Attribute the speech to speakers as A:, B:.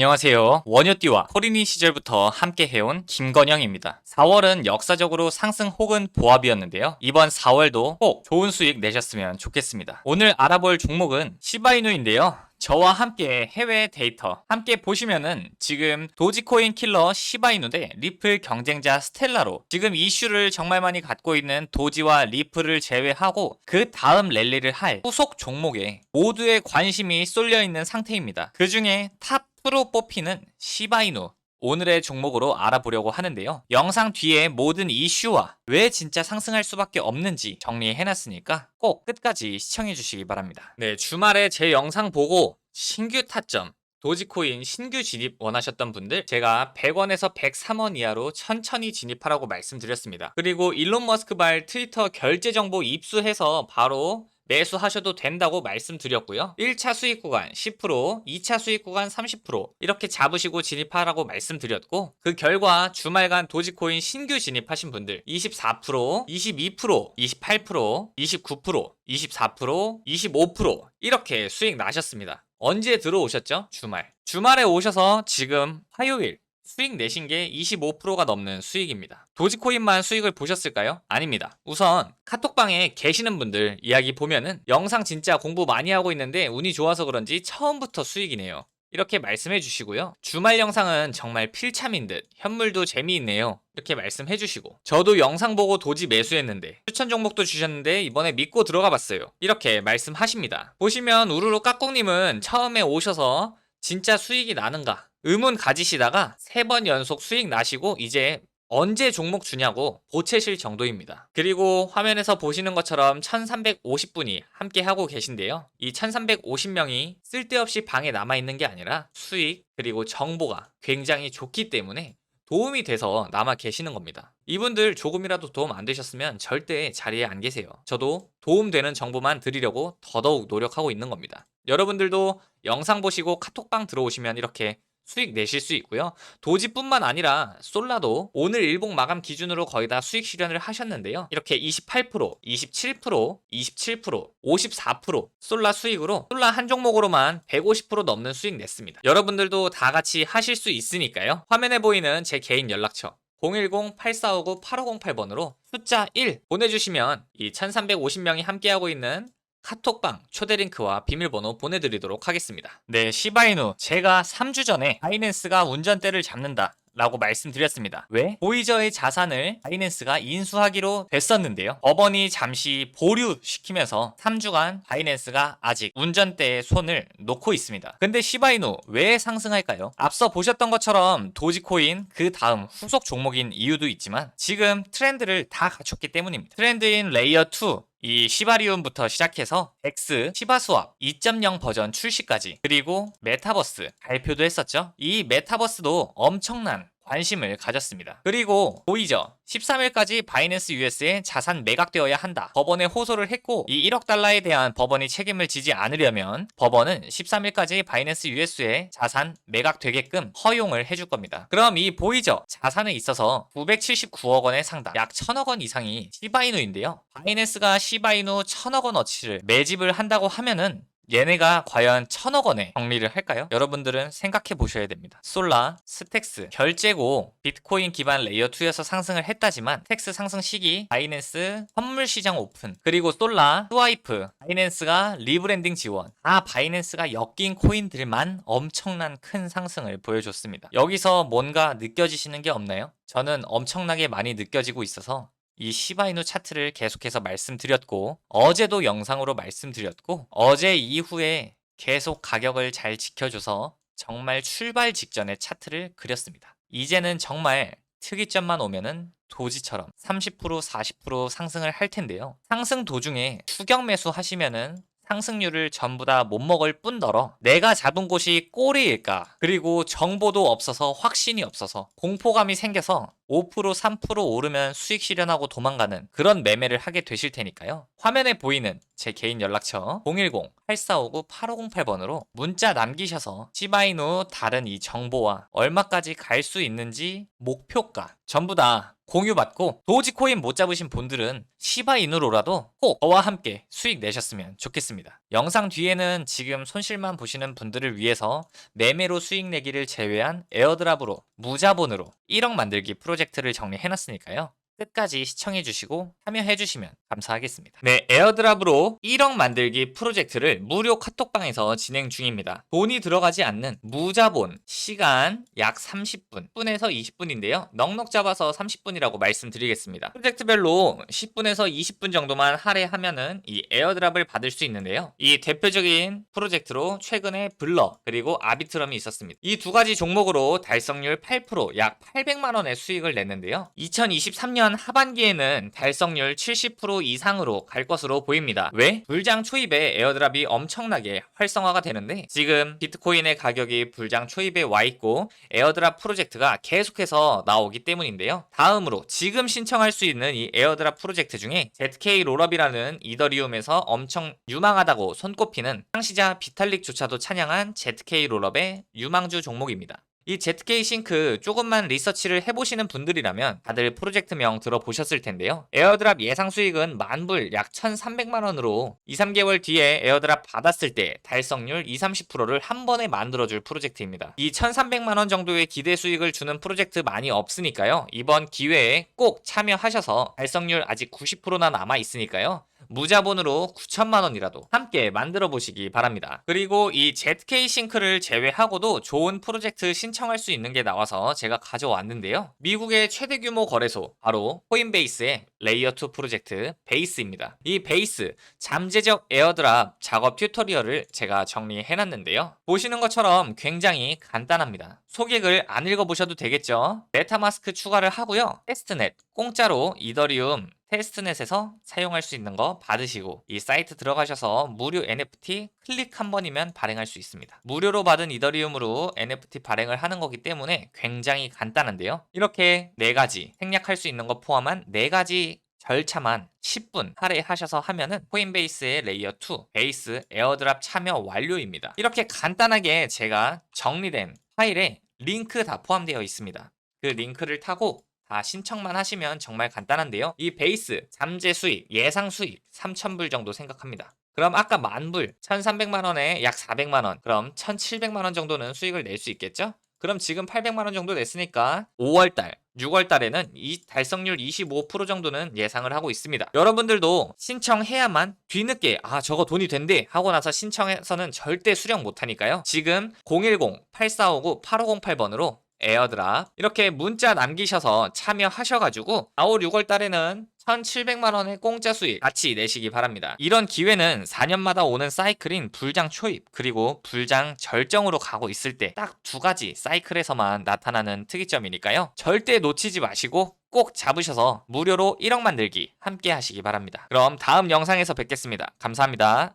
A: 안녕하세요. 원효띠와 코리니 시절부터 함께 해온 김건영입니다. 4월은 역사적으로 상승 혹은 보합이었는데요. 이번 4월도 꼭 좋은 수익 내셨으면 좋겠습니다. 오늘 알아볼 종목은 시바이누인데요. 저와 함께 해외 데이터 함께 보시면은 지금 도지코인 킬러 시바이누 대 리플 경쟁자 스텔라로 지금 이슈를 정말 많이 갖고 있는 도지와 리플을 제외하고 그 다음 랠리를 할 후속 종목에 모두의 관심이 쏠려 있는 상태입니다. 그 중에 탑 프로 뽑히는 시바이누 오늘의 종목으로 알아보려고 하는데요. 영상 뒤에 모든 이슈와 왜 진짜 상승할 수밖에 없는지 정리해놨으니까 꼭 끝까지 시청해주시기 바랍니다. 네, 주말에 제 영상 보고 신규 타점 도지코인 신규 진입 원하셨던 분들 제가 100원에서 103원 이하로 천천히 진입하라고 말씀드렸습니다. 그리고 일론 머스크 발 트위터 결제 정보 입수해서 바로 매수하셔도 된다고 말씀드렸고요. 1차 수익 구간 10%, 2차 수익 구간 30% 이렇게 잡으시고 진입하라고 말씀드렸고 그 결과 주말간 도지코인 신규 진입하신 분들 24%, 22%, 28%, 29%, 24%, 25% 이렇게 수익 나셨습니다. 언제 들어오셨죠? 주말. 주말에 오셔서 지금 화요일 수익 내신 게 25%가 넘는 수익입니다. 도지코인만 수익을 보셨을까요? 아닙니다. 우선 카톡방에 계시는 분들 이야기 보면은 영상 진짜 공부 많이 하고 있는데 운이 좋아서 그런지 처음부터 수익이네요. 이렇게 말씀해 주시고요. 주말 영상은 정말 필참인 듯 현물도 재미있네요. 이렇게 말씀해 주시고 저도 영상 보고 도지 매수했는데 추천 종목도 주셨는데 이번에 믿고 들어가 봤어요. 이렇게 말씀하십니다. 보시면 우르르 까꿍님은 처음에 오셔서 진짜 수익이 나는가 의문 가지시다가 세 번 연속 수익 나시고 이제 언제 종목 주냐고 보채실 정도입니다. 그리고 화면에서 보시는 것처럼 1350분이 함께 하고 계신데요. 이 1350명이 쓸데없이 방에 남아있는 게 아니라 수익 그리고 정보가 굉장히 좋기 때문에 도움이 돼서 남아 계시는 겁니다. 이분들 조금이라도 도움 안 되셨으면 절대 자리에 안 계세요. 저도 도움되는 정보만 드리려고 더더욱 노력하고 있는 겁니다. 여러분들도 영상 보시고 카톡방 들어오시면 이렇게 수익 내실 수 있고요. 도지뿐만 아니라 솔라도 오늘 일봉 마감 기준으로 거의 다 수익 실현을 하셨는데요. 이렇게 28%, 27%, 27%, 54% 솔라 수익으로 솔라 한 종목으로만 150% 넘는 수익 냈습니다. 여러분들도 다 같이 하실 수 있으니까요. 화면에 보이는 제 개인 연락처 010-8459-8508번으로 숫자 1 보내주시면 이 1350명이 함께하고 있는 카톡방 초대 링크와 비밀번호 보내드리도록 하겠습니다. 네, 시바이누. 제가 3주 전에 바이낸스가 운전대를 잡는다. 라고 말씀드렸습니다. 왜? 보이저의 자산을 바이낸스가 인수하기로 됐었는데요. 법원이 잠시 보류시키면서 3주간 바이낸스가 아직 운전대에 손을 놓고 있습니다. 근데 시바이누 왜 상승할까요? 앞서 보셨던 것처럼 도지코인 그 다음 후속 종목인 이유도 있지만 지금 트렌드를 다 갖췄기 때문입니다. 트렌드인 레이어 2 이 시바리움부터 시작해서 X 시바스왑 2.0 버전 출시까지 그리고 메타버스 발표도 했었죠. 이 메타버스도 엄청난 관심을 가졌습니다. 그리고 보이죠? 13일까지 바이낸스 US에 자산 매각되어야 한다. 법원에 호소를 했고 이 1억 달러에 대한 법원이 책임을 지지 않으려면 법원은 13일까지 바이낸스 US에 자산 매각되게끔 허용을 해줄 겁니다. 그럼 이 보이죠? 자산에 있어서 979억 원의 상당, 약 1000억 원 이상이 시바이누인데요. 바이낸스가 시바이누 1000억 원어치를 매집을 한다고 하면은 얘네가 과연 천억 원에 정리를 할까요? 여러분들은 생각해 보셔야 됩니다. 솔라, 스택스, 결제고 비트코인 기반 레이어 2에서 상승을 했다지만 스택스 상승 시기, 바이낸스 선물 시장 오픈, 그리고 솔라, 스와이프, 바이낸스가 리브랜딩 지원, 다 바이낸스가 엮인 코인들만 엄청난 큰 상승을 보여줬습니다. 여기서 뭔가 느껴지시는 게 없나요? 저는 엄청나게 많이 느껴지고 있어서 이 시바이누 차트를 계속해서 말씀드렸고 어제도 영상으로 말씀드렸고 어제 이후에 계속 가격을 잘 지켜줘서 정말 출발 직전에 차트를 그렸습니다. 이제는 정말 특이점만 오면은 도지처럼 30% 40% 상승을 할 텐데요. 상승 도중에 추격 매수 하시면은 상승률을 전부 다 못 먹을 뿐더러 내가 잡은 곳이 꼬리일까 그리고 정보도 없어서 확신이 없어서 공포감이 생겨서 5% 3% 오르면 수익 실현하고 도망가는 그런 매매를 하게 되실 테니까요. 화면에 보이는 제 개인 연락처 010-8459-8508번으로 문자 남기셔서 시바이누 다른 이 정보와 얼마까지 갈 수 있는지 목표가 전부 다 공유받고 도지코인 못 잡으신 분들은 시바이누로라도 꼭 저와 함께 수익 내셨으면 좋겠습니다. 영상 뒤에는 지금 손실만 보시는 분들을 위해서 매매로 수익 내기를 제외한 에어드랍으로 무자본으로 1억 만들기 프로젝트를 정리해놨으니까요. 끝까지 시청해주시고 참여해주시면 감사하겠습니다. 네, 에어드랍으로 1억 만들기 프로젝트를 무료 카톡방에서 진행 중입니다. 돈이 들어가지 않는 무자본, 시간 약 30분, 10분에서 20분인데요. 넉넉 잡아서 30분이라고 말씀드리겠습니다. 프로젝트별로 10분에서 20분 정도만 할애하면은 이 에어드랍을 받을 수 있는데요. 이 대표적인 프로젝트로 최근에 블러 그리고 아비트럼이 있었습니다. 이 두 가지 종목으로 달성률 8%약 800만 원의 수익을 냈는데요. 2023년 하반기에는 달성률 70% 이상으로 갈 것으로 보입니다. 왜? 불장 초입에 에어드랍이 엄청나게 활성화가 되는데 지금 비트코인의 가격이 불장 초입에 와 있고 에어드랍 프로젝트가 계속해서 나오기 때문인데요. 다음으로 지금 신청할 수 있는 이 에어드랍 프로젝트 중에 ZK 롤업이라는 이더리움에서 엄청 유망하다고 손꼽히는 창시자 비탈릭조차도 찬양한 ZK 롤업의 유망주 종목입니다. 이 ZK 싱크 조금만 리서치를 해보시는 분들이라면 다들 프로젝트명 들어보셨을 텐데요. 에어드랍 예상 수익은 만불 약 1,300만 원으로 2, 3개월 뒤에 에어드랍 받았을 때 달성률 2, 30%를 한 번에 만들어줄 프로젝트입니다. 이 1,300만 원 정도의 기대 수익을 주는 프로젝트 많이 없으니까요. 이번 기회에 꼭 참여하셔서 달성률 아직 90%나 남아 있으니까요. 무자본으로 9천만 원이라도 함께 만들어 보시기 바랍니다. 그리고 이 ZK 싱크를 제외하고도 좋은 프로젝트 신청할 수 있는 게 나와서 제가 가져왔는데요. 미국의 최대 규모 거래소 바로 코인베이스의 레이어 2 프로젝트 베이스입니다. 이 베이스 잠재적 에어드랍 작업 튜토리얼을 제가 정리해 놨는데요. 보시는 것처럼 굉장히 간단합니다. 소개글 안 읽어 보셔도 되겠죠. 메타마스크 추가를 하고요. 테스트넷 공짜로 이더리움 테스트넷에서 사용할 수 있는 거 받으시고 이 사이트 들어가셔서 무료 NFT 클릭 한 번이면 발행할 수 있습니다. 무료로 받은 이더리움으로 NFT 발행을 하는 거기 때문에 굉장히 간단한데요. 이렇게 네 가지 생략할 수 있는 거 포함한 네 가지 절차만 10분 할애하셔서 하면은 코인베이스의 레이어 2 베이스 에어드랍 참여 완료입니다. 이렇게 간단하게 제가 정리된 파일에 링크 다 포함되어 있습니다. 그 링크를 타고 다 신청만 하시면 정말 간단한데요. 이 베이스 잠재 수익 예상 수익 3,000불 정도 생각합니다. 그럼 아까 만불 1,300만 원에 약 400만 원 그럼 1,700만 원 정도는 수익을 낼 수 있겠죠? 그럼 지금 800만 원 정도 냈으니까 5월 달 6월 달에는 이 달성률 25% 정도는 예상을 하고 있습니다. 여러분들도 신청해야만 뒤늦게 아 저거 돈이 된대 하고 나서 신청해서는 절대 수령 못 하니까요. 지금 010-8459-8508번으로 에어드랍 이렇게 문자 남기셔서 참여하셔가지고 4월 6월 달에는 1,700만 원의 공짜 수익 같이 내시기 바랍니다. 이런 기회는 4년마다 오는 사이클인 불장 초입 그리고 불장 절정으로 가고 있을 때 딱 두 가지 사이클에서만 나타나는 특이점이니까요. 절대 놓치지 마시고 꼭 잡으셔서 무료로 1억 만들기 함께 하시기 바랍니다. 그럼 다음 영상에서 뵙겠습니다. 감사합니다.